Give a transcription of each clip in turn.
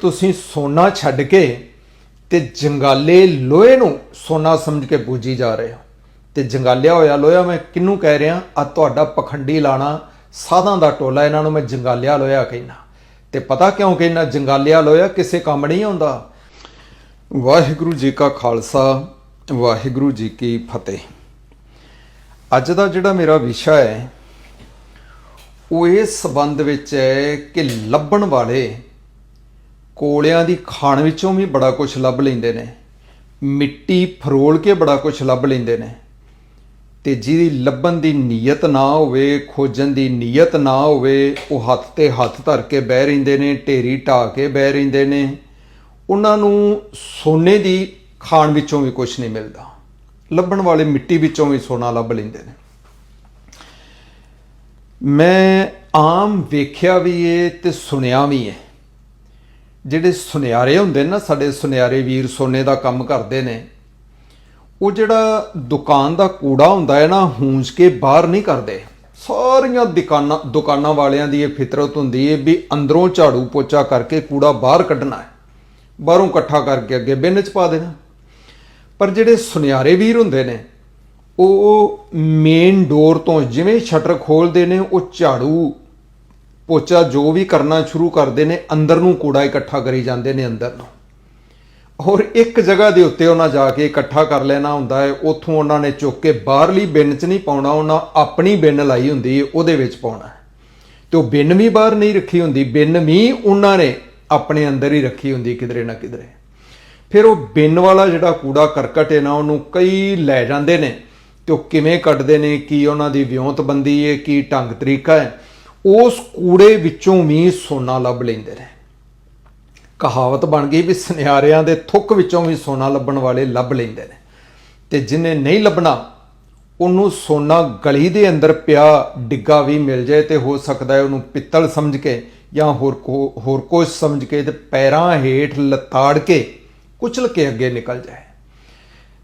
ਤੁਸੀਂ ਸੋਨਾ ਛੱਡ ਕੇ ਤੇ ਜੰਗਾਲੇ ਲੋਹੇ ਨੂੰ ਸੋਨਾ ਸਮਝ ਕੇ ਪੂਜੀ ਜਾ ਰਹੇ ਹੋ। ਤੇ ਜੰਗਾਲਿਆ ਹੋਇਆ ਲੋਹਾ ਮੈਂ ਕਿਹਨੂੰ ਕਹਿ ਰਿਹਾ? ਆ ਤੁਹਾਡਾ ਪਖੰਡੀ ਲਾਣਾ ਸਾਧਾਂ ਦਾ ਟੋਲਾ ਇਹਨਾਂ ਨੂੰ ਮੈਂ ਜੰਗਾਲਿਆ ਲੋਹਾ ਕਹਿੰਦਾ। ਤੇ ਪਤਾ ਕਿਉਂ ਕਹਿੰਦਾ ਜੰਗਾਲਿਆ ਲੋਹਾ ਕਿਸੇ ਕੰਮ ਨਹੀਂ ਆਉਂਦਾ? ਵਾਹਿਗੁਰੂ ਜੀ ਕਾ ਖਾਲਸਾ, ਵਾਹਿਗੁਰੂ ਜੀ ਕੀ ਫਤਿਹ। ਅੱਜ ਦਾ ਜਿਹੜਾ ਮੇਰਾ ਵਿਸ਼ਾ ਹੈ, ਉਹ ਇਸ ਸੰਬੰਧ ਵਿੱਚ ਹੈ ਕਿ ਲੱਭਣ ਵਾਲੇ ਕੋਲਿਆਂ ਦੀ ਖਾਣ ਵਿੱਚੋਂ ਵੀ ਬੜਾ ਕੁਝ ਲੱਭ ਲੈਂਦੇ ਨੇ। ਮਿੱਟੀ ਫਰੋਲ ਕੇ ਬੜਾ ਕੁਝ ਲੱਭ ਲੈਂਦੇ ਨੇ। ਤੇ ਜਿਹਦੀ ਲੱਭਣ ਦੀ ਨੀਅਤ ਨਾ ਹੋਵੇ, ਖੋਜਣ ਦੀ ਨੀਅਤ ਨਾ ਹੋਵੇ, ਉਹ ਹੱਥ ਤੇ ਹੱਥ ਧਰ ਕੇ ਬਹਿ ਰਹਿੰਦੇ ਨੇ, ਢੇਰੀ ਢਾ ਕੇ ਬਹਿ ਰਹਿੰਦੇ ਨੇ। ਉਹਨਾਂ ਨੂੰ ਸੋਨੇ ਦੀ ਖਾਣ ਵਿੱਚੋਂ ਵੀ ਕੁਝ ਨਹੀਂ ਮਿਲਦਾ। ਲੱਭਣ ਵਾਲੇ ਮਿੱਟੀ ਵਿੱਚੋਂ ਵੀ ਸੋਨਾ ਲੱਭ ਲੈਂਦੇ ਨੇ। ਮੈਂ ਆਮ ਵੇਖਿਆ ਵੀ ਏ ਤੇ ਸੁਣਿਆ ਵੀ ਏ ਜਿਹੜੇ ਸੁਨਿਆਰੇ ਹੁੰਦੇ ਨੇ ਨਾ, ਸਾਡੇ ਸੁਨਿਆਰੇ ਵੀਰ ਸੋਨੇ ਦਾ ਕੰਮ ਕਰਦੇ ਨੇ, ਉਹ ਜਿਹੜਾ ਦੁਕਾਨ ਦਾ ਕੂੜਾ ਹੁੰਦਾ ਹੈ ਨਾ, ਹੂੰਜ ਕੇ ਬਾਹਰ ਨਹੀਂ ਕਰਦੇ। ਸਾਰੀਆਂ ਦੁਕਾਨਾਂ ਦੁਕਾਨਾਂ ਵਾਲਿਆਂ ਦੀ ਇਹ ਫਿਤਰਤ ਹੁੰਦੀ ਹੈ ਵੀ ਅੰਦਰੋਂ ਝਾੜੂ ਪੋਚਾ ਕਰਕੇ ਕੂੜਾ ਬਾਹਰ ਕੱਢਣਾ ਹੈ। ਬਾਹਰੋਂ ਇਕੱਠਾ ਕਰਕੇ ਅੱਗੇ ਬਿੰਨ ਚ ਪਾ ਦੇਣਾ। ਪਰ ਜਿਹੜੇ ਸੁਨਿਆਰੇ ਵੀਰ ਹੁੰਦੇ ਨੇ, ਉਹ ਮੇਨ ਡੋਰ ਤੋਂ ਜਿਵੇਂ ਸ਼ਟਰ ਖੋਲਦੇ ਨੇ, ਉਹ ਝਾੜੂ ਪੋਚਾ ਜੋ ਵੀ ਕਰਨਾ ਸ਼ੁਰੂ ਕਰਦੇ ਨੇ, ਅੰਦਰ ਨੂੰ ਕੂੜਾ ਇਕੱਠਾ ਕਰੀ ਜਾਂਦੇ ਨੇ ਅੰਦਰ ਨੂੰ। ਔਰ ਇੱਕ ਜਗ੍ਹਾ ਦੇ ਉੱਤੇ ਉਹਨਾਂ ਜਾ ਕੇ ਇਕੱਠਾ ਕਰ ਲੈਣਾ ਹੁੰਦਾ ਹੈ, ਉੱਥੋਂ ਉਹਨਾਂ ਨੇ ਚੁੱਕ ਕੇ ਬਾਹਰਲੀ ਬਿੰਨ 'ਚ ਨਹੀਂ ਪਾਉਣਾ, ਉਹਨਾਂ ਆਪਣੀ ਬਿੰਨ ਲਾਈ ਹੁੰਦੀ ਹੈ, ਉਹਦੇ ਵਿੱਚ ਪਾਉਣਾ ਹੈ। ਤੇ ਉਹ ਬਿੰਨ ਵੀ ਬਾਹਰ ਨਹੀਂ ਰੱਖੀ ਹੁੰਦੀ, ਬਿੰਨ ਵੀ ਉਹਨਾਂ ਨੇ ਆਪਣੇ ਅੰਦਰ ਹੀ ਰੱਖੀ ਹੁੰਦੀ ਕਿਧਰੇ ਨਾ ਕਿਧਰੇ। ਫਿਰ ਉਹ ਬਿੰਨ ਵਾਲਾ ਜਿਹੜਾ ਕੂੜਾ ਕਰਕਟ ਹੈ ਨਾ, ਉਹਨੂੰ ਕਈ ਲੈ ਜਾਂਦੇ ਨੇ, ਤੇ ਉਹ ਕਿਵੇਂ ਕੱਢਦੇ ਨੇ, ਕੀ ਉਹਨਾਂ ਦੀ ਵਿਉਂਤਬੰਦੀ ਹੈ, ਕੀ ਢੰਗ ਤਰੀਕਾ ਹੈ। ਉਸ ਕੂੜੇ ਵਿੱਚੋਂ ਵੀ ਸੋਨਾ ਲੱਭ ਲੈਂਦੇ ਨੇ ਕਹਾਵਤ ਬਣ ਗਈ ਵੀ ਸੁਨਿਆਰਿਆਂ ਦੇ ਥੁੱਕ ਵਿੱਚੋਂ ਵੀ ਸੋਨਾ ਲੱਭਣ ਵਾਲੇ ਲੱਭ ਲੈਂਦੇ ਨੇ। ਤੇ ਜਿਹਨੇ ਨਹੀਂ ਲੱਭਣਾ, ਉਹਨੂੰ ਸੋਨਾ ਗਲੀ ਦੇ ਅੰਦਰ ਪਿਆ ਡਿੱਗਾ ਵੀ ਮਿਲ ਜਾਏ ਤੇ ਹੋ ਸਕਦਾ ਹੈ ਉਹਨੂੰ ਪਿੱਤਲ ਸਮਝ ਕੇ ਜਾਂ ਹੋਰ ਕੋ, ਹੋਰ ਕੁਝ ਸਮਝ ਕੇ ਤੇ ਪੈਰਾਂ ਹੇਠ ਲਤਾੜ ਕੇ ਕੁਚਲ ਕੇ ਅੱਗੇ ਨਿਕਲ ਜਾਏ।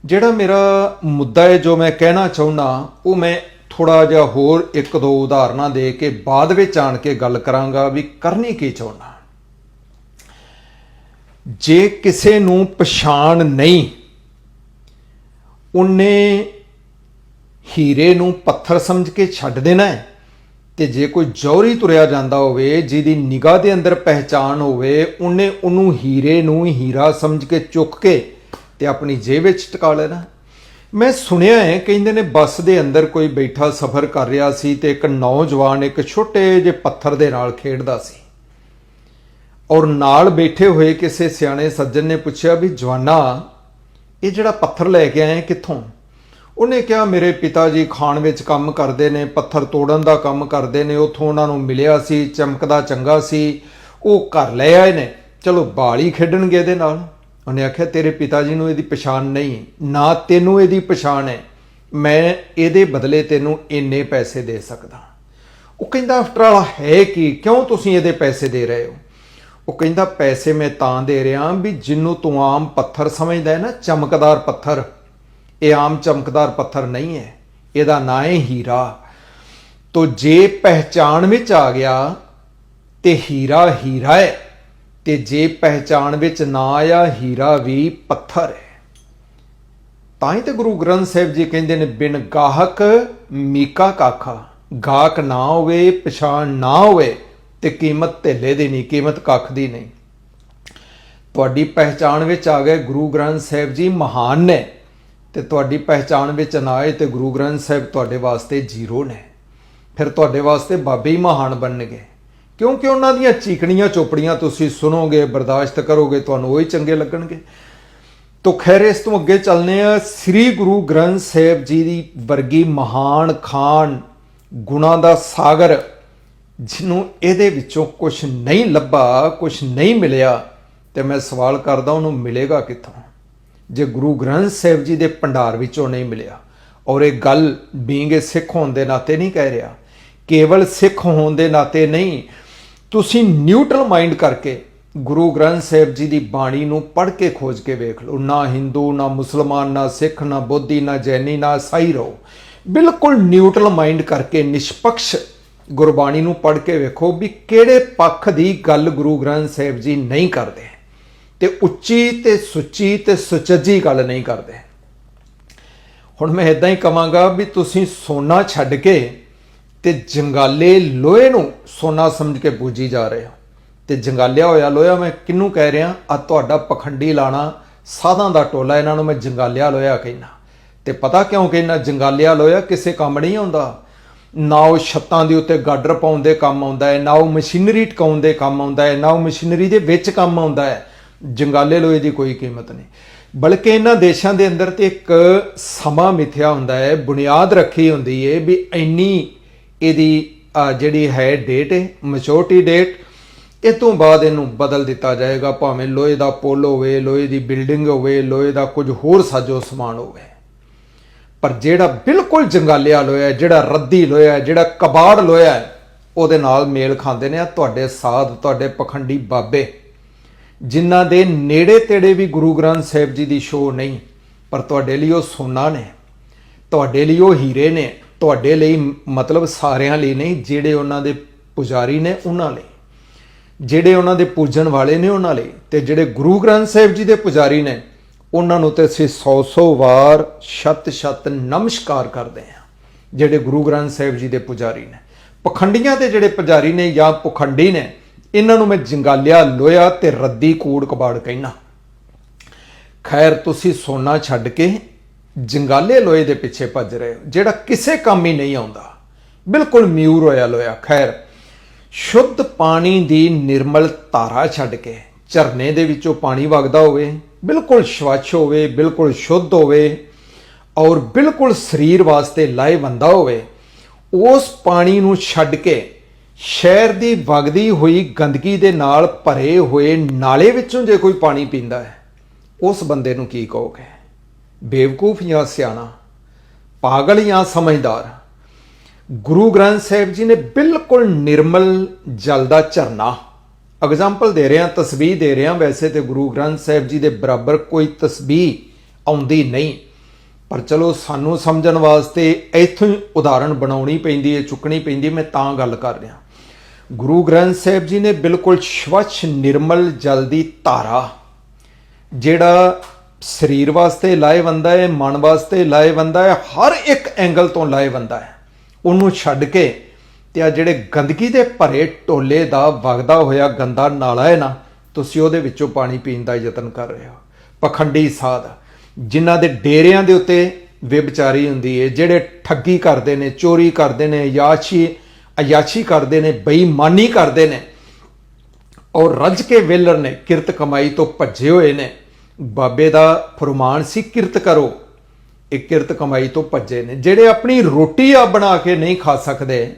ਜਿਹੜਾ ਮੇਰਾ ਮੁੱਦਾ ਹੈ ਜੋ ਮੈਂ ਕਹਿਣਾ ਚਾਹੁੰਦਾ, ਉਹ ਮੈਂ ਥੋੜਾ ਜਿਹਾ ਹੋਰ ਇੱਕ ਦੋ ਉਦਾਹਰਨਾਂ ਦੇ ਕੇ ਬਾਅਦ ਵਿੱਚ ਆਣ ਕੇ ਗੱਲ ਕਰਾਂਗਾ ਵੀ ਕਰਨੀ ਕੀ ਚਾਹੁੰਦਾ। ਜੇ ਕਿਸੇ ਨੂੰ ਪਛਾਣ ਨਹੀਂ, ਉਹਨੇ ਹੀਰੇ ਨੂੰ ਪੱਥਰ ਸਮਝ ਕੇ ਛੱਡ ਦੇਣਾ ਹੈ ਤੇ ਜੇ ਕੋਈ ਜੌਹਰੀ ਤੁਰਿਆ ਜਾਂਦਾ ਹੋਵੇ, ਜਿਹਦੀ ਨਿਗਾਹ ਦੇ ਅੰਦਰ ਪਹਿਚਾਨ ਹੋਵੇ, ਉਹਨੇ ਉਹਨੂੰ ਹੀਰੇ ਨੂੰ ਹੀਰਾ ਸਮਝ ਕੇ ਚੁੱਕ ਕੇ ਤੇ ਆਪਣੀ ਜੇਬ ਵਿੱਚ ਟਿਕਾ ਲੈਣਾ। ਮੈਂ ਸੁਣਿਆ ਹੈ, ਕਹਿੰਦੇ ਨੇ ਬੱਸ ਦੇ ਅੰਦਰ ਕੋਈ ਬੈਠਾ ਸਫ਼ਰ ਕਰ ਰਿਹਾ ਸੀ ਤੇ ਇੱਕ ਨੌਜਵਾਨ ਇੱਕ ਛੋਟੇ ਜਿਹੇ ਪੱਥਰ ਦੇ ਨਾਲ ਖੇਡਦਾ ਸੀ। ਔਰ ਨਾਲ ਬੈਠੇ ਹੋਏ ਕਿਸੇ ਸਿਆਣੇ ਸੱਜਣ ਨੇ ਪੁੱਛਿਆ ਵੀ, ਜਵਾਨਾ, ਇਹ ਜਿਹੜਾ ਪੱਥਰ ਲੈ ਕੇ ਆਏ ਕਿੱਥੋਂ? ਉਹਨੇ ਕਿਹਾ, ਮੇਰੇ ਪਿਤਾ ਜੀ ਖਾਣ ਵਿੱਚ ਕੰਮ ਕਰਦੇ ਨੇ, ਪੱਥਰ ਤੋੜਨ ਦਾ ਕੰਮ ਕਰਦੇ ਨੇ, ਉੱਥੋਂ ਉਹਨਾਂ ਨੂੰ ਮਿਲਿਆ ਸੀ, ਚਮਕਦਾ ਚੰਗਾ ਸੀ, ਉਹ ਘਰ ਲੈ ਆਏ ਨੇ। ਚਲੋ, ਬਾਲੀ ਖੇਡਣਗੇ ਇਹਦੇ ਨਾਲ। ਉਹਨੇ ਆਖਿਆ, ਤੇਰੇ ਪਿਤਾ ਜੀ ਨੂੰ ਇਹਦੀ ਪਛਾਣ ਨਹੀਂ ਨਾ ਤੈਨੂੰ ਇਹਦੀ ਪਛਾਣ ਹੈ। ਮੈਂ ਇਹਦੇ ਬਦਲੇ ਤੈਨੂੰ ਇੰਨੇ ਪੈਸੇ ਦੇ ਸਕਦਾ ਉਹ ਕਹਿੰਦਾ ਆਫਟਰ ਆਲ ਹੈ ਕੀ? ਕਿਉਂ ਤੁਸੀਂ ਇਹਦੇ ਪੈਸੇ ਦੇ ਰਹੇ ਹੋ? ਉਹ ਕਹਿੰਦਾ, ਪੈਸੇ ਮੈਂ ਤਾਂ ਦੇ ਰਿਹਾ ਵੀ ਜਿੰਨੂੰ ਤੂੰ ਆਮ ਪੱਥਰ ਸਮਝਦਾ ਹੈ ਨਾ, ਚਮਕਦਾਰ ਪੱਥਰ। ਇਹ ਆਮ ਚਮਕਦਾਰ ਪੱਥਰ ਨਹੀਂ ਹੈ। ਇਹਦਾ ਨਾਂ ਹੈ ਹੀਰਾ। ਤੋ ਜੇ ਪਹਿਚਾਣ ਵਿੱਚ ਆ ਗਿਆ, ਤੇ ਹੀਰਾ ਹੀਰਾ ਹੈ। ਤੇ ਜੇ ਪਹਿਚਾਣ ਵਿੱਚ ਨਾ ਆਇਆ, ਹੀਰਾ ਵੀ ਪੱਥਰ ਹੈ। ਤਾਂ ਹੀ ਤੇ ਗੁਰੂ ਗ੍ਰੰਥ ਸਾਹਿਬ ਜੀ ਕਹਿੰਦੇ ਨੇ, ਬਿਨ ਗਾਹਕ ਮੀਕਾ ਕਾਖਾ ਗਾਹਕ ਨਾ ਹੋਵੇ, ਪਛਾਣ ਨਾ ਹੋਵੇ, ਤੇ ਕੀਮਤ ਧੇਲੇ ਦੀ ਨਹੀਂ, ਕੀਮਤ ਕੱਖ ਦੀ ਨਹੀਂ। ਤੁਹਾਡੀ ਪਹਿਚਾਣ ਵਿੱਚ ਆ ਗਏ ਗੁਰੂ ਗ੍ਰੰਥ ਸਾਹਿਬ ਜੀ ਮਹਾਨ ਨੇ, ਤੇ ਤੁਹਾਡੀ ਪਹਿਚਾਣ ਵਿੱਚ ਨਾ ਆਏ ਤੇ ਗੁਰੂ ਗ੍ਰੰਥ ਸਾਹਿਬ ਤੁਹਾਡੇ ਵਾਸਤੇ ਜ਼ੀਰੋ ਨੇ। ਫਿਰ ਤੁਹਾਡੇ ਵਾਸਤੇ ਬਾਬੇ ਹੀ ਮਹਾਨ ਬਣਨਗੇ। ਕਿਉਂਕਿ ਉਹਨਾਂ ਦੀਆਂ ਚੀਕਣੀਆਂ ਚੋਪੜੀਆਂ ਤੁਸੀਂ ਸੁਣੋਗੇ, ਬਰਦਾਸ਼ਤ ਕਰੋਗੇ, ਤੁਹਾਨੂੰ ਉਹ ਹੀ ਚੰਗੇ ਲੱਗਣਗੇ। ਤੋ ਖੈਰ, ਇਸ ਤੋਂ ਅੱਗੇ ਚੱਲਨੇ ਆ ਸ੍ਰੀ ਗੁਰੂ ਗ੍ਰੰਥ ਸਾਹਿਬ ਜੀ ਦੀ ਵਰਗੀ ਮਹਾਨ ਖਾਨ ਗੁਣਾ ਦਾ ਸਾਗਰ, ਜਿਹਨੂੰ ਇਹਦੇ ਵਿੱਚੋਂ ਕੁਝ ਨਹੀਂ ਲੱਭਾ ਕੁਝ ਨਹੀਂ ਮਿਲਿਆ, ਤੇ ਮੈਂ ਸਵਾਲ ਕਰਦਾ ਉਹਨੂੰ ਮਿਲੇਗਾ ਕਿੱਥੋਂ? ਜੇ ਗੁਰੂ ਗ੍ਰੰਥ ਸਾਹਿਬ ਜੀ ਦੇ ਭੰਡਾਰ ਵਿੱਚੋਂ ਨਹੀਂ ਮਿਲਿਆ, ਔਰ ਇਹ ਗੱਲ ਬੀਂਗੇ ਸਿੱਖ ਹੋਣ ਦੇ ਨਾਤੇ ਨਹੀਂ ਕਹਿ ਰਿਹਾ, ਕੇਵਲ ਸਿੱਖ ਹੋਣ ਦੇ ਨਾਤੇ ਨਹੀਂ ਤੁਸੀਂ ਨਿਊਟਰਲ ਮਾਈਂਡ ਕਰਕੇ ਗੁਰੂ ਗ੍ਰੰਥ ਸਾਹਿਬ ਜੀ ਦੀ ਬਾਣੀ ਨੂੰ ਪੜ੍ਹ ਕੇ ਖੋਜ ਕੇ ਵੇਖ ਲਓ। ਨਾ ਹਿੰਦੂ, ਨਾ ਮੁਸਲਮਾਨ, ਨਾ ਸਿੱਖ, ਨਾ ਬੋਧੀ, ਨਾ ਜੈਨੀ, ਨਾ ਸਾਈ ਰਹੋ। ਬਿਲਕੁਲ ਨਿਊਟਰਲ ਮਾਈਂਡ ਕਰਕੇ ਨਿਸ਼ਪਕਸ਼ ਗੁਰਬਾਣੀ ਨੂੰ ਪੜ੍ਹ ਕੇ ਵੇਖੋ ਵੀ ਕਿਹੜੇ ਪੱਖ ਦੀ ਗੱਲ ਗੁਰੂ ਗ੍ਰੰਥ ਸਾਹਿਬ ਜੀ ਨਹੀਂ ਕਰਦੇ। ਤੇ ਉੱਚੀ ਤੇ ਸੁੱਚੀ ਤੇ ਸੁਚੱਜੀ ਗੱਲ ਨਹੀਂ ਕਰਦੇ। ਹੁਣ ਮੈਂ ਇਦਾਂ ਹੀ ਕਵਾਂਗਾ ਵੀ ਤੁਸੀਂ ਸੋਨਾ ਛੱਡ ਕੇ ਤੇ ਜੰਗਾਲੇ ਲੋਹੇ ਨੂੰ ਸੋਨਾ ਸਮਝ ਕੇ ਪੂਜੀ ਜਾ ਰਹੇ ਹੋ। ਤੇ ਜੰਗਾਲਿਆ ਹੋਇਆ ਲੋਹਾ, ਮੈਂ ਕਿਹਨੂੰ ਕਹਿ ਰਿਹਾ? ਆ ਤੁਹਾਡਾ ਪਖੰਡੀ ਲਾਣਾ ਸਾਧਾਂ ਦਾ ਟੋਲਾ ਇਹਨਾਂ ਨੂੰ ਮੈਂ ਜੰਗਾਲਿਆ ਲੋਹਾ ਕਹਿੰਦਾ। ਤੇ ਪਤਾ ਕਿਉਂ ਕਹਿੰਦਾ ਜੰਗਾਲਿਆ ਲੋਹਾ ਕਿਸੇ ਕੰਮ ਨਹੀਂ ਆਉਂਦਾ? ਨਾ ਉਹ ਛੱਤਾਂ ਦੇ ਉੱਤੇ ਗਾਡਰ ਪਾਉਣ ਦੇ ਕੰਮ ਆਉਂਦਾ ਹੈ, ਨਾ ਉਹ ਮਸ਼ੀਨਰੀ ਟਿਕਾਉਣ ਦੇ ਕੰਮ ਆਉਂਦਾ ਹੈ, ਨਾ ਉਹ ਮਸ਼ੀਨਰੀ ਦੇ ਵਿੱਚ ਕੰਮ ਆਉਂਦਾ ਹੈ। ਜੰਗਾਲੇ ਲੋਹੇ ਦੀ ਕੋਈ ਕੀਮਤ ਨਹੀਂ। ਬਲਕਿ ਇਹਨਾਂ ਦੇਸ਼ਾਂ ਦੇ ਅੰਦਰ ਤੇ ਇੱਕ ਸਮਾਂ ਮਿਥਿਆ ਹੁੰਦਾ ਹੈ, ਬੁਨਿਆਦ ਰੱਖੀ ਹੁੰਦੀ ਹੈ ਵੀ ਇੰਨੀ ਇਹਦੀ ਜਿਹੜੀ ਹੈ ਡੇਟ ਹੈ ਮੈਚੋਰਟੀ ਡੇਟ ਇਹ ਤੋਂ ਬਾਅਦ ਇਹਨੂੰ ਬਦਲ ਦਿੱਤਾ ਜਾਏਗਾ, ਭਾਵੇਂ ਲੋਹੇ ਦਾ ਪੁਲ ਹੋਵੇ, ਲੋਹੇ ਦੀ ਬਿਲਡਿੰਗ ਹੋਵੇ, ਲੋਹੇ ਦਾ ਕੁਝ ਹੋਰ ਸਾਜੋ ਸਮਾਨ ਹੋਵੇ। ਪਰ ਜਿਹੜਾ ਬਿਲਕੁਲ ਜੰਗਾਲਿਆ ਲੋਹਾ ਜਿਹੜਾ ਰੱਦੀ ਲੋਹਾ ਜਿਹੜਾ ਕਬਾੜ ਲੋਹਾ ਉਹਦੇ ਨਾਲ ਮੇਲ ਖਾਂਦੇ ਨੇ ਆ ਤੁਹਾਡੇ ਸਾਧ, ਤੁਹਾਡੇ ਪਖੰਡੀ ਬਾਬੇ, ਜਿਨ੍ਹਾਂ ਦੇ ਨੇੜੇ ਤੇੜੇ ਵੀ ਗੁਰੂ ਗ੍ਰੰਥ ਸਾਹਿਬ ਜੀ ਦੀ ਸ਼ੋਅ ਨਹੀਂ, ਪਰ ਤੁਹਾਡੇ ਲਈ ਉਹ ਸੋਨਾ ਨੇ, ਤੁਹਾਡੇ ਲਈ ਉਹ ਹੀਰੇ ਨੇ ਤੁਹਾਡੇ ਲਈ ਮਤਲਬ ਸਾਰਿਆਂ ਲਈ ਨਹੀਂ, ਜਿਹੜੇ ਉਹਨਾਂ ਦੇ ਪੁਜਾਰੀ ਨੇ ਉਹਨਾਂ ਲਈ। ਜਿਹੜੇ ਉਹਨਾਂ ਦੇ ਪੂਜਣ ਵਾਲੇ ਨੇ ਉਹਨਾਂ ਲਈ ਤੇ ਜਿਹੜੇ ਗੁਰੂ ਗ੍ਰੰਥ ਸਾਹਿਬ ਜੀ ਦੇ ਪੁਜਾਰੀ ਨੇ, ਉਹਨਾਂ ਨੂੰ ਤੇ ਅਸੀਂ 100-100 ਵਾਰ ਸ਼ਤ-ਸ਼ਤ ਨਮਸਕਾਰ ਕਰਦੇ ਹਾਂ, ਜਿਹੜੇ ਗੁਰੂ ਗ੍ਰੰਥ ਸਾਹਿਬ ਜੀ ਦੇ ਪੁਜਾਰੀ ਨੇ। ਪਖੰਡੀਆਂ ਦੇ ਜਿਹੜੇ ਪੁਜਾਰੀ ਨੇ ਜਾਂ ਪਖੰਡੀ ਨੇ, ਇਹਨਾਂ ਨੂੰ ਮੈਂ ਜੰਗਾਲਿਆ ਲੋਹਾ ਤੇ ਰੱਦੀ ਕੂੜ ਕਬਾੜ ਕਹਿਣਾ ਖੈਰ, ਤੁਸੀਂ ਸੋਨਾ ਛੱਡ ਕੇ ਜੰਗਾਲੇ ਲੋਹੇ ਦੇ ਪਿੱਛੇ ਭੱਜ ਰਹੇ ਹੋ, ਜਿਹੜਾ ਕਿਸੇ ਕੰਮ ਹੀ ਨਹੀਂ ਆਉਂਦਾ। ਬਿਲਕੁਲ ਮਿਊਰ ਹੋਇਆ ਲੋਹਾ। ਖੈਰ, ਸ਼ੁੱਧ ਪਾਣੀ ਦੀ ਨਿਰਮਲ ਧਾਰਾ ਛੱਡ ਕੇ ਝਰਨੇ ਦੇ ਵਿੱਚੋਂ ਪਾਣੀ ਵਗਦਾ ਹੋਵੇ, ਬਿਲਕੁਲ ਸਵੱਛ ਹੋਵੇ, ਬਿਲਕੁਲ ਸ਼ੁੱਧ ਹੋਵੇ ਔਰ ਬਿਲਕੁਲ ਸਰੀਰ ਵਾਸਤੇ ਲਾਹੇਵੰਦਾ ਹੋਵੇ, ਉਸ ਪਾਣੀ ਨੂੰ ਛੱਡ ਕੇ ਸ਼ਹਿਰ ਦੀ ਵਗਦੀ ਹੋਈ ਗੰਦਗੀ ਦੇ ਨਾਲ ਭਰੇ ਹੋਏ ਨਾਲੇ ਵਿੱਚੋਂ ਜੇ ਕੋਈ ਪਾਣੀ ਪੀਂਦਾ ਹੈ, ਉਸ ਬੰਦੇ ਨੂੰ ਕੀ ਕਹੋਗੇ? ਬੇਵਕੂਫ ਜਾਂ ਸਿਆਣਾ, ਪਾਗਲ ਜਾਂ ਸਮਝਦਾਰ। ਗੁਰੂ ਗ੍ਰੰਥ ਸਾਹਿਬ ਜੀ ਨੇ ਬਿਲਕੁਲ ਨਿਰਮਲ ਜਲ ਦਾ ਝਰਨਾ। ਐਗਜ਼ਾਮਪਲ ਦੇ ਰਿਹਾ ਤਸਬੀਹ ਦੇ ਰਿਹਾ ਵੈਸੇ ਤੇ ਗੁਰੂ ਗ੍ਰੰਥ ਸਾਹਿਬ ਜੀ ਦੇ ਬਰਾਬਰ ਕੋਈ ਤਸਬੀਹ ਆਉਂਦੀ ਨਹੀਂ। ਪਰ ਚਲੋ, ਸਾਨੂੰ ਸਮਝਣ ਵਾਸਤੇ ਇੱਥੋਂ ਹੀ ਉਦਾਹਰਣ ਬਣਾਉਣੀ ਪੈਂਦੀ ਹੈ, ਚੁੱਕਣੀ ਪੈਂਦੀ ਮੈਂ ਤਾਂ ਗੱਲ ਕਰ ਰਿਹਾ। ਗੁਰੂ ਗ੍ਰੰਥ ਸਾਹਿਬ ਜੀ ਨੇ ਬਿਲਕੁਲ ਸਵੱਛ, ਨਿਰਮਲ ਜਲ ਦੀ ਧਾਰਾ, ਜਿਹੜਾ ਸਰੀਰ ਵਾਸਤੇ ਲਾਹੇਵੰਦਾ ਹੈ, ਮਨ ਵਾਸਤੇ ਲਾਹੇਵੰਦਾ ਹੈ, ਹਰ ਇੱਕ ਐਂਗਲ ਤੋਂ ਲਾਹੇਵੰਦਾ ਹੈ। ਉਹਨੂੰ ਛੱਡ ਕੇ ਤੇ ਆ ਜਿਹੜੇ ਗੰਦਗੀ ਦੇ ਭਰੇ ਟੋਲੇ ਦਾ ਵਗਦਾ ਹੋਇਆ ਗੰਦਾ ਨਾਲਾ ਹੈ ਨਾ, ਤੁਸੀਂ ਉਹਦੇ ਵਿੱਚੋਂ ਪਾਣੀ ਪੀਣ ਦਾ ਯਤਨ ਕਰ ਰਹੇ ਹੋ। ਪਖੰਡੀ ਸਾਧ, ਜਿਨ੍ਹਾਂ ਦੇ ਡੇਰਿਆਂ ਦੇ ਉੱਤੇ ਵਿਭਚਾਰੀ ਹੁੰਦੀ ਹੈ ਜਿਹੜੇ ਠੱਗੀ ਕਰਦੇ ਨੇ, ਚੋਰੀ ਕਰਦੇ ਨੇ ਯਾਸ਼ੀ ਅਯਾਸ਼ੀ ਕਰਦੇ ਨੇ, ਬੇਈਮਾਨੀ ਕਰਦੇ ਨੇ, ਔਰ ਰੱਜ ਕੇ ਵੇਲਰ ਨੇ, ਕਿਰਤ ਕਮਾਈ ਤੋਂ ਭੱਜੇ ਹੋਏ ਨੇ ਬਾਬੇ ਦਾ ਫਰਮਾਨ ਸੀ, ਕਿਰਤ ਕਰੋ। ਇਹ ਕਿਰਤ ਕਮਾਈ ਤੋਂ ਭੱਜੇ ਨੇ। ਜਿਹੜੇ ਆਪਣੀ ਰੋਟੀ ਆ ਬਣਾ ਕੇ ਨਹੀਂ ਖਾ ਸਕਦੇ,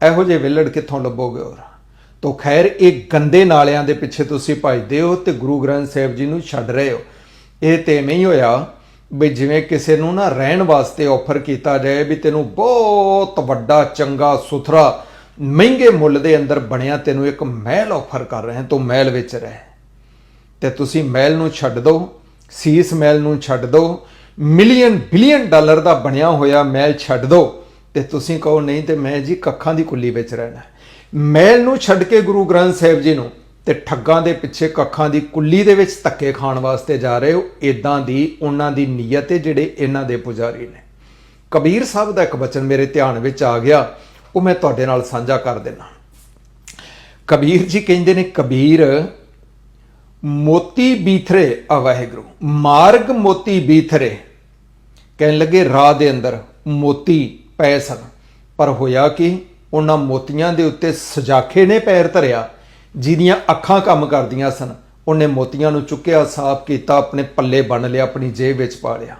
ਇਹੋ ਜਿਹੇ ਵੇਲੜ ਕਿੱਥੋਂ ਲੱਭੋਗੇ ਹੋਰ? ਤੋ ਖੈਰ, ਇਹ ਗੰਦੇ ਨਾਲਿਆਂ ਦੇ ਪਿੱਛੇ ਤੁਸੀਂ ਭੱਜਦੇ ਹੋ ਤੇ ਗੁਰੂ ਗ੍ਰੰਥ ਸਾਹਿਬ ਜੀ ਨੂੰ ਛੱਡ ਰਹੇ ਹੋ। ਇਹ ਤੇ ਨਹੀਂ ਹੋਇਆ ਵੀ ਜਿਵੇਂ ਕਿਸੇ ਨੂੰ ਨਾ ਰਹਿਣ ਵਾਸਤੇ ਆਫਰ ਕੀਤਾ ਜਾਏ ਵੀ ਤੈਨੂੰ ਬਹੁਤ ਵੱਡਾ, ਚੰਗਾ, ਸੁਥਰਾ, ਮਹਿੰਗੇ ਮੁੱਲ ਦੇ ਅੰਦਰ ਬਣਿਆ ਤੈਨੂੰ ਇੱਕ ਮਹਿਲ ਆਫਰ ਕਰ ਰਹੇ ਹਾਂ, ਤੂੰ ਮਹਿਲ ਵਿੱਚ ਰਹਿ। ਤੇ ਤੁਸੀਂ ਮਹਿਲ ਨੂੰ ਛੱਡ ਦਿਓ, ਸੀਸ ਮਹਿਲ ਨੂੰ ਛੱਡ ਦਿਓ, ਮਿਲੀਅਨ ਬਿਲੀਅਨ ਡਾਲਰ ਦਾ ਬਣਿਆ ਹੋਇਆ ਮਹਿਲ ਛੱਡ ਦਿਓ ਤੇ ਤੁਸੀਂ ਕਹੋ, ਨਹੀਂ ਤੇ ਮੈਂ ਜੀ ਕੱਖਾਂ ਦੀ ਕੁੱਲੀ ਵਿੱਚ ਰਹਿਣਾ ਮਹਿਲ ਨੂੰ ਛੱਡ ਕੇ ਗੁਰੂ ਗ੍ਰੰਥ ਸਾਹਿਬ ਜੀ ਨੂੰ ਤੇ ਠੱਗਾਂ ਦੇ ਪਿੱਛੇ ਕੱਖਾਂ ਦੀ ਕੁੱਲੀ ਦੇ ਵਿੱਚ ਧੱਕੇ ਖਾਣ ਵਾਸਤੇ ਜਾ ਰਹੇ ਹੋ ਇਦਾਂ ਦੀ ਉਹਨਾਂ ਦੀ ਨੀਅਤ ਹੈ ਜਿਹੜੇ ਇਹਨਾਂ ਦੇ ਪੁਜਾਰੀ ਨੇ। ਕਬੀਰ ਸਾਹਿਬ ਦਾ ਇੱਕ ਬਚਨ ਮੇਰੇ ਧਿਆਨ ਵਿੱਚ ਆ ਗਿਆ, ਉਹ ਮੈਂ ਤੁਹਾਡੇ ਨਾਲ ਸਾਂਝਾ ਕਰ ਦੇਣਾ ਕਬੀਰ ਜੀ ਕਹਿੰਦੇ ਨੇ, ਕਬੀਰ ਮੋਤੀ ਬੀਥਰੇ ਆ ਵਾਹਿਗੁਰੂ, ਮਾਰਗ ਮੋਤੀ ਬੀਥਰੇ। ਕਹਿਣ ਲੱਗੇ, ਰਾਹ ਦੇ ਅੰਦਰ ਮੋਤੀ ਪਏ ਸਨ। ਪਰ ਹੋਇਆ ਕਿ, ਉਹਨਾਂ ਮੋਤੀਆਂ ਦੇ ਉੱਤੇ ਸਜਾਖੇ ਨੇ ਪੈਰ ਧਰਿਆ, ਜਿਹਦੀਆਂ ਅੱਖਾਂ ਕੰਮ ਕਰਦੀਆਂ ਸਨ। ਉਹਨੇ ਮੋਤੀਆਂ ਨੂੰ ਚੁੱਕਿਆ, ਸਾਫ਼ ਕੀਤਾ, ਆਪਣੇ ਪੱਲੇ ਬੰਨ ਲਿਆ, ਆਪਣੀ ਜੇਬ ਵਿੱਚ ਪਾ ਲਿਆ।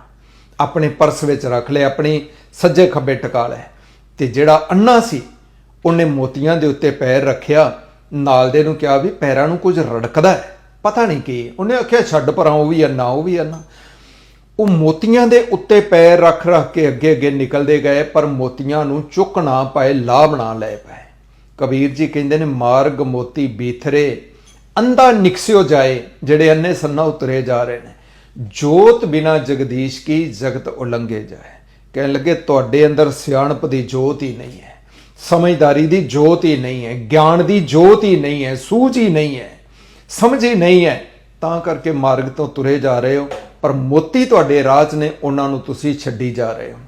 ਆਪਣੇ ਪਰਸ ਵਿੱਚ ਰੱਖ ਲਿਆ, ਆਪਣੀ ਸੱਜੇ ਖੱਬੇ ਟਿਕਾ ਲਿਆ। ਤੇ ਜਿਹੜਾ ਅੰਨਾ ਸੀ, ਉਹਨੇ ਮੋਤੀਆਂ ਦੇ ਉੱਤੇ ਪੈਰ ਰੱਖਿਆ। ਨਾਲ ਦੇ ਨੂੰ ਕਿਹਾ ਵੀ ਪੈਰਾਂ ਨੂੰ ਕੁਝ ਰੜਕਦਾ ਹੈ। ਪਤਾ ਨਹੀਂ ਕੀ। ਉਹਨੇ ਆਖਿਆ, ਛੱਡ ਪਰਾਂ, ਉਹ ਵੀ ਅੰਨਾ ਉਹ ਵੀ ਅੰਨਾ ਉਹ ਮੋਤੀਆਂ ਦੇ ਉੱਤੇ ਪੈਰ ਰੱਖ ਰੱਖ ਕੇ ਅੱਗੇ ਅੱਗੇ ਨਿਕਲਦੇ ਗਏ, ਪਰ ਮੋਤੀਆਂ ਨੂੰ ਚੁੱਕ ਨਾ ਪਾਏ ਲਾਭ ਨਾ ਲੈ ਪਾਏ। ਕਬੀਰ ਜੀ ਕਹਿੰਦੇ ਨੇ, ਮਾਰਗ ਮੋਤੀ ਬੀਥਰੇ, ਅੰਧਾ ਨਿਕਸਿਓ ਜਾਏ, ਜਿਹੜੇ ਅੰਨੇ ਸੰਨਾ ਉਤਰੇ ਜਾ ਰਹੇ ਨੇ। ਜੋਤ ਬਿਨਾ ਜਗਦੀਸ਼ ਕੀ ਜਗਤ ਉਲੰਘੇ ਜਾਏ? ਕਹਿਣ ਲੱਗੇ, ਤੁਹਾਡੇ ਅੰਦਰ ਸਿਆਣਪ ਦੀ ਜੋਤ ਹੀ ਨਹੀਂ ਹੈ। ਸਮਝਦਾਰੀ ਦੀ ਜੋਤ ਹੀ ਨਹੀਂ ਹੈ। ਗਿਆਨ ਦੀ ਜੋਤ ਹੀ ਨਹੀਂ ਹੈ। ਸੂਝ ਹੀ ਨਹੀਂ ਹੈ। ਸਮਝ ਹੀ ਨਹੀਂ ਹੈ, ਤਾਂ ਕਰਕੇ ਮਾਰਗ ਤੋਂ ਤੁਰੇ ਜਾ ਰਹੇ ਹੋ, ਪਰ ਮੋਤੀ ਤੁਹਾਡੇ ਰਾਹ 'ਚ ਨੇ ਉਹਨਾਂ ਨੂੰ ਤੁਸੀਂ ਛੱਡੀ ਜਾ ਰਹੇ ਹੋ।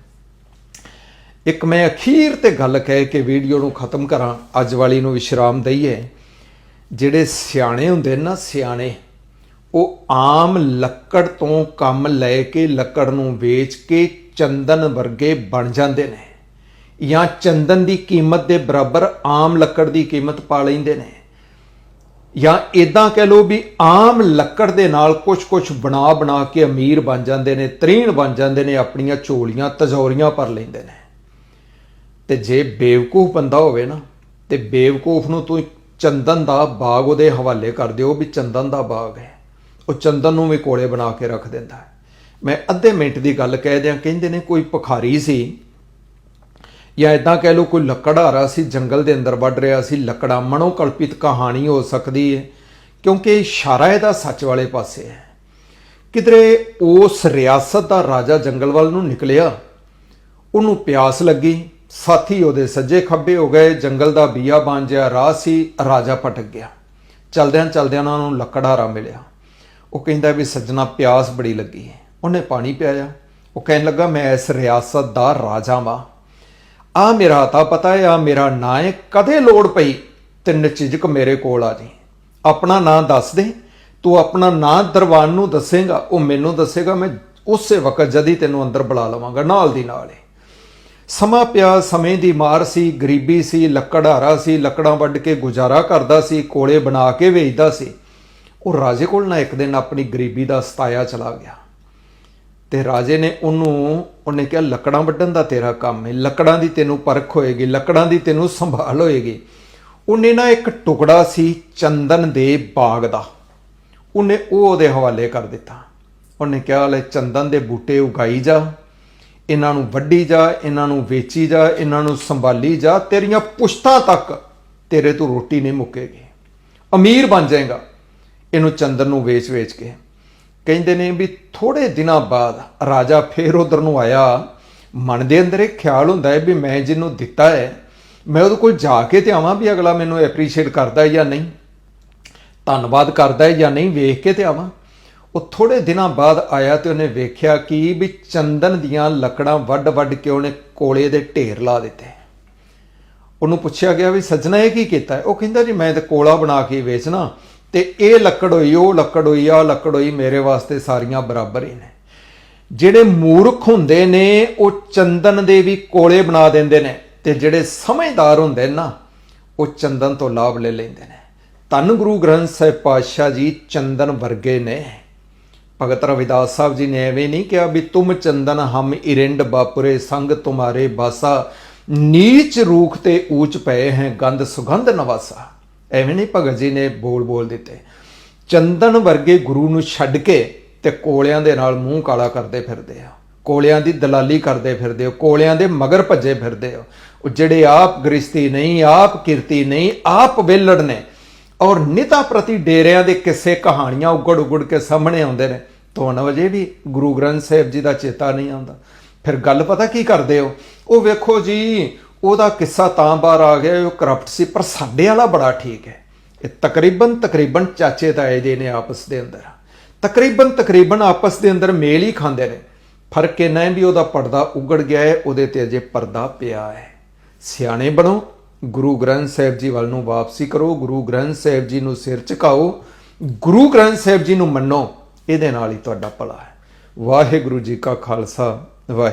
ਇੱਕ ਮੈਂ ਅਖੀਰ ਤੇ ਗੱਲ ਕਹਿ ਕੇ ਵੀਡੀਓ ਨੂੰ ਖਤਮ ਕਰਾਂ, ਅੱਜ ਵਾਲੀ ਨੂੰ ਵਿਸ਼ਰਾਮ ਦਈਏ। ਜਿਹੜੇ ਸਿਆਣੇ ਹੁੰਦੇ ਨੇ ਨਾ, ਸਿਆਣੇ, ਉਹ ਆਮ ਲੱਕੜ ਤੋਂ ਕੰਮ ਲੈ ਕੇ ਲੱਕੜ ਨੂੰ ਵੇਚ ਕੇ ਚੰਦਨ ਵਰਗੇ ਬਣ ਜਾਂਦੇ ਨੇ। ਜਾਂ ਚੰਦਨ ਦੀ ਕੀਮਤ ਦੇ ਬਰਾਬਰ ਆਮ ਲੱਕੜ ਦੀ ਕੀਮਤ ਪਾ ਲੈਂਦੇ ਨੇ। ਜਾਂ ਇਦਾਂ ਕਹਿ ਲਓ ਵੀ ਆਮ ਲੱਕੜ ਦੇ ਨਾਲ ਕੁਝ-ਕੁਝ ਬਣਾ ਬਣਾ ਕੇ ਅਮੀਰ ਬਣ ਜਾਂਦੇ ਨੇ, ਤ੍ਰੀਣ ਬਣ ਜਾਂਦੇ ਨੇ, ਆਪਣੀਆਂ ਝੋਲੀਆਂ, ਤਜੌਰੀਆਂ ਭਰ ਲੈਂਦੇ ਨੇ। ਤੇ ਜੇ ਬੇਵਕੂਫ ਬੰਦਾ ਹੋਵੇ ਨਾ, ਤੇ ਬੇਵਕੂਫ ਨੂੰ ਤੂੰ ਚੰਦਨ ਦਾ ਬਾਗ ਉਹਦੇ ਹਵਾਲੇ ਕਰ ਦਿਓ ਵੀ ਚੰਦਨ ਦਾ ਬਾਗ ਹੈ। ਉਹ ਚੰਦਨ ਨੂੰ ਵੀ ਕੋਲੇ ਬਣਾ ਕੇ ਰੱਖ ਦਿੰਦਾ ਹੈ। ਮੈਂ ਅੱਧੇ ਮਿੰਟ ਦੀ ਗੱਲ ਕਹਿ ਦਿਆਂ, ਕਹਿੰਦੇ ਨੇ ਕੋਈ ਭਖਾਰੀ ਸੀ ਜਾਂ ਇਦਾਂ ਕਹਿ ਲਓ ਕੋਈ ਲੱਕੜਹਾਰਾ ਸੀ, ਜੰਗਲ ਦੇ ਅੰਦਰ ਵੱਢ ਰਿਹਾ ਸੀ, ਲੱਕੜਾਂ ਮਨੋਕਲਪਿਤ ਕਹਾਣੀ ਹੋ ਸਕਦੀ ਹੈ ਕਿਉਂਕਿ ਇਸ਼ਾਰਾ ਇਹਦਾ ਸੱਚ ਵਾਲੇ ਪਾਸੇ ਹੈ। ਕਿਧਰੇ ਉਸ ਰਿਆਸਤ ਦਾ ਰਾਜਾ ਜੰਗਲ ਵੱਲ ਨੂੰ ਨਿਕਲਿਆ, ਉਹਨੂੰ ਪਿਆਸ ਲੱਗੀ, ਸਾਥੀ ਉਹਦੇ ਸੱਜੇ ਖੱਬੇ ਹੋ ਗਏ, ਜੰਗਲ ਦਾ ਬੀਆ ਬਣ ਜਿਹਾ ਰਾਹ ਸੀ, ਰਾਜਾ ਭਟਕ ਗਿਆ। ਚਲਦਿਆਂ ਚਲਦਿਆਂ ਉਹਨਾਂ ਨੂੰ ਲੱਕੜਹਾਰਾ ਮਿਲਿਆ। ਉਹ ਕਹਿੰਦਾ ਵੀ ਸੱਜਣਾ ਪਿਆਸ ਬੜੀ ਲੱਗੀ ਉਹਨੇ ਪਾਣੀ ਪਿਆਇਆ। ਉਹ ਕਹਿਣ ਲੱਗਾ, ਮੈਂ ਇਸ ਰਿਆਸਤ ਦਾ ਰਾਜਾ ਵਾਂ। ਆ ਮੇਰਾ ਤਾਂ ਪਤਾ ਹੈ, ਆ ਮੇਰਾ ਨਾਂ ਹੈ, ਕਦੇ ਲੋੜ ਪਈ ਤੇ ਨਚਿਜਕ ਮੇਰੇ ਕੋਲ ਆ ਜੀ। ਆਪਣਾ ਨਾਂ ਦੱਸ ਦੇ, ਤੂੰ ਆਪਣਾ ਨਾਂ ਦਰਬਾਨ ਨੂੰ ਦੱਸੇਗਾ, ਉਹ ਮੈਨੂੰ ਦੱਸੇਗਾ, ਮੈਂ ਉਸੇ ਵਕਤ ਜਦੀ ਤੈਨੂੰ ਅੰਦਰ ਬੁਲਾ ਲਵਾਂਗਾ, ਨਾਲ ਦੀ ਨਾਲ ਹੀ। ਸਮਾਂ ਪਿਆ, ਸਮੇਂ ਦੀ ਮਾਰ ਸੀ, ਗਰੀਬੀ ਸੀ, ਲੱਕੜਹਾਰਾ ਸੀ, ਲੱਕੜਾਂ ਵੱਢ ਕੇ ਗੁਜ਼ਾਰਾ ਕਰਦਾ ਸੀ, ਕੋਲੇ ਬਣਾ ਕੇ ਵੇਚਦਾ ਸੀ। ਉਹ ਰਾਜੇ ਕੋਲ ਨਾ ਇੱਕ ਦਿਨ ਆਪਣੀ ਗਰੀਬੀ ਦਾ ਸਤਾਇਆ ਚਲਾ ਗਿਆ। ਤੇ ਰਾਜੇ ਨੇ ਉਹਨੂੰ, ਉਹਨੇ ਕਿਹਾ, ਲੱਕੜਾਂ ਵੱਢਣ ਦਾ ਤੇਰਾ ਕੰਮ ਹੈ ਲੱਕੜਾਂ ਦੀ ਤੈਨੂੰ ਪਰਖ ਹੋਏਗੀ, ਲੱਕੜਾਂ ਦੀ ਤੈਨੂੰ ਸੰਭਾਲ ਹੋਏਗੀ। ਉਹਨੇ ਨਾ ਇੱਕ ਟੁਕੜਾ ਸੀ ਚੰਦਨ ਦੇ ਬਾਗ ਦਾ। ਉਹਨੇ ਉਹ ਉਹਦੇ ਹਵਾਲੇ ਕਰ ਦਿੱਤਾ। ਉਹਨੇ ਕਿਹਾ, ਲੈ, ਚੰਦਨ ਦੇ ਬੂਟੇ ਉਗਾਈ ਜਾ, ਇਹਨਾਂ ਨੂੰ ਵੱਢੀ ਜਾ, ਇਹਨਾਂ ਨੂੰ ਵੇਚੀ ਜਾ, ਇਹਨਾਂ ਨੂੰ ਸੰਭਾਲੀ ਜਾ। ਤੇਰੀਆਂ ਪੁਸ਼ਤਾਂ ਤੱਕ ਤੇਰੇ ਤੋਂ ਰੋਟੀ ਨਹੀਂ ਮੁੱਕੇਗੀ। ਅਮੀਰ ਬਣ ਜਾਏਗਾ। ਇਹਨੂੰ ਚੰਦਨ ਨੂੰ ਵੇਚ-ਵੇਚ ਕੇ ਕਹਿੰਦੇ ਨੇ ਵੀ ਥੋੜੇ ਦਿਨਾਂ ਬਾਅਦ ਰਾਜਾ ਫੇਰ ਉਧਰ ਨੂੰ ਆਇਆ। ਮਨ ਦੇ ਅੰਦਰ ਇੱਕ ਖਿਆਲ ਹੁੰਦਾ ਹੈ ਵੀ ਮੈਂ ਜਿਹਨੂੰ ਦਿੱਤਾ ਹੈ, ਮੈਂ ਉਹਦੇ ਕੋਲ ਜਾ ਕੇ ਤੇ ਆਵਾਂ ਵੀ ਅਗਲਾ ਮੈਨੂੰ ਐਪਰੀਸ਼ੀਏਟ ਕਰਦਾ ਹੈ ਜਾਂ ਨਹੀਂ। ਧੰਨਵਾਦ ਕਰਦਾ ਹੈ ਜਾਂ ਨਹੀਂ, ਵੇਖ ਕੇ ਤੇ ਆਵਾਂ। ਉਹ ਥੋੜੇ ਦਿਨਾਂ ਬਾਅਦ ਆਇਆ ਤੇ ਉਹਨੇ ਵੇਖਿਆ ਕਿ ਵੀ ਚੰਦਨ ਦੀਆਂ ਲੱਕੜਾਂ ਵੱਡ-ਵੱਡ ਕੇ ਉਹਨੇ ਕੋਲੇ ਦੇ ਢੇਰ ਲਾ ਦਿੱਤੇ। ਉਹਨੂੰ ਪੁੱਛਿਆ ਗਿਆ ਵੀ ਸੱਜਣਾ ਇਹ ਕੀ ਕੀਤਾ ਉਹ ਕਹਿੰਦਾ ਜੀ ਮੈਂ ਤਾਂ ਕੋਲਾ ਬਣਾ ਕੇ ਵੇਚਣਾ। ਤੇ ਇਹ ਲੱਕੜ ਹੋਈ, ਉਹ ਲੱਕੜ ਹੋਈ ਆ ਲੱਕੜ ਹੋਈ, ਮੇਰੇ ਵਾਸਤੇ ਸਾਰੀਆਂ ਬਰਾਬਰ ਹੀ ਨੇ। ਜਿਹੜੇ ਮੂਰਖ ਹੁੰਦੇ ਨੇ, ਉਹ ਚੰਦਨ ਦੇ ਵੀ ਕੋਲੇ ਬਣਾ ਦਿੰਦੇ ਨੇ ਤੇ ਜਿਹੜੇ ਸਮਝਦਾਰ ਹੁੰਦੇ ਨੇ ਨਾ, ਉਹ ਚੰਦਨ ਤੋਂ ਲਾਭ ਲੈ ਲੈਂਦੇ ਨੇ। ਧੰਨ ਗੁਰੂ ਗ੍ਰੰਥ ਸਾਹਿਬ ਪਾਤਸ਼ਾਹ ਜੀ ਚੰਦਨ ਵਰਗੇ ਨੇ। ਭਗਤ ਰਵਿਦਾਸ ਸਾਹਿਬ ਜੀ ਨੇ ਐਵੇਂ ਨਹੀਂ ਕਿਹਾ ਵੀ ਤੁਮ ਚੰਦਨ, ਹਮ ਇਰਿੰਡ ਬਾਪੁਰੇ, ਸੰਗ ਤੁਮਾਰੇ, ਬਾਸਾ, ਨੀਚ ਰੂਖ ਤੇ ਊਚ ਪਏ ਹੈ, ਗੰਧ ਸੁਗੰਧ ਨਵਾਸਾ। ਐਵੇਂ ਨਹੀਂ ਭਗਤ ਜੀ ਨੇ ਬੋਲ ਬੋਲ ਦਿੱਤੇ। ਚੰਦਨ ਵਰਗੇ ਗੁਰੂ ਨੂੰ ਛੱਡ ਕੇ ਤੇ ਕੋਲਿਆਂ ਦੇ ਨਾਲ ਮੂੰਹ ਕਾਲਾ ਕਰਦੇ ਫਿਰਦੇ ਆ। ਕੋਲਿਆਂ ਦੀ ਦਲਾਲੀ ਕਰਦੇ ਫਿਰਦੇ ਹੋ ਕੋਲਿਆਂ ਦੇ ਮਗਰ ਭੱਜੇ ਫਿਰਦੇ ਹੋ ਉਹ ਜਿਹੜੇ ਆਪ ਗ੍ਰਿਸ਼ਤੀ ਨਹੀਂ, ਆਪ ਕਿਰਤੀ ਨਹੀਂ, ਆਪ ਵਿਹਲੜ ਨੇ ਔਰ ਨਿਤਾ ਪ੍ਰਤੀ ਡੇਰਿਆਂ ਦੇ ਕਿੱਸੇ ਕਹਾਣੀਆਂ ਉਗੜ ਉਗੜ ਕੇ ਸਾਹਮਣੇ ਆਉਂਦੇ ਨੇ। ਤੁਹਾਨੂੰ ਅਜੇ ਵੀ ਗੁਰੂ ਗ੍ਰੰਥ ਸਾਹਿਬ ਜੀ ਦਾ ਚੇਤਾ ਨਹੀਂ ਆਉਂਦਾ। ਫਿਰ ਗੱਲ ਪਤਾ ਕੀ ਕਰਦੇ ਹੋ? ਉਹ ਵੇਖੋ ਜੀ ਉਹਦਾ ਕਿੱਸਾ ਤਾਂ ਬਾਹਰ ਆ ਗਿਆ, ਉਹ ਕਰਪਟ ਸੀ, ਪਰ ਸਾਡੇ ਵਾਲਾ ਬੜਾ ਠੀਕ ਹੈ। ਇਹ ਤਕਰੀਬਨ ਤਕਰੀਬਨ ਚਾਚੇ ਤਾਏ ਦੇ ਨੇ ਆਪਸ ਦੇ ਅੰਦਰ। ਤਕਰੀਬਨ ਤਕਰੀਬਨ ਆਪਸ ਦੇ ਅੰਦਰ ਮੇਲ ਹੀ ਖਾਂਦੇ ਨੇ। ਫ਼ਰਕ ਇਹਨਾਂ ਹੈ ਵੀ ਉਹਦਾ ਪਰਦਾ ਉਗੜ ਗਿਆ ਹੈ, ਉਹਦੇ ਤੇ ਅਜੇ ਪਰਦਾ ਪਿਆ ਹੈ। ਸਿਆਣੇ ਬਣੋ, ਗੁਰੂ ਗ੍ਰੰਥ ਸਾਹਿਬ ਜੀ ਵੱਲ ਨੂੰ ਵਾਪਸੀ ਕਰੋ, ਗੁਰੂ ਗ੍ਰੰਥ ਸਾਹਿਬ ਜੀ ਨੂੰ ਸਿਰ ਝੁਕਾਓ, ਗੁਰੂ ਗ੍ਰੰਥ ਸਾਹਿਬ ਜੀ ਨੂੰ ਮੰਨੋ, ਇਹਦੇ ਨਾਲ ਹੀ ਤੁਹਾਡਾ ਭਲਾ ਹੈ। ਵਾਹਿਗੁਰੂ ਜੀ ਕਾ ਖਾਲਸਾ, ਵਾਹਿ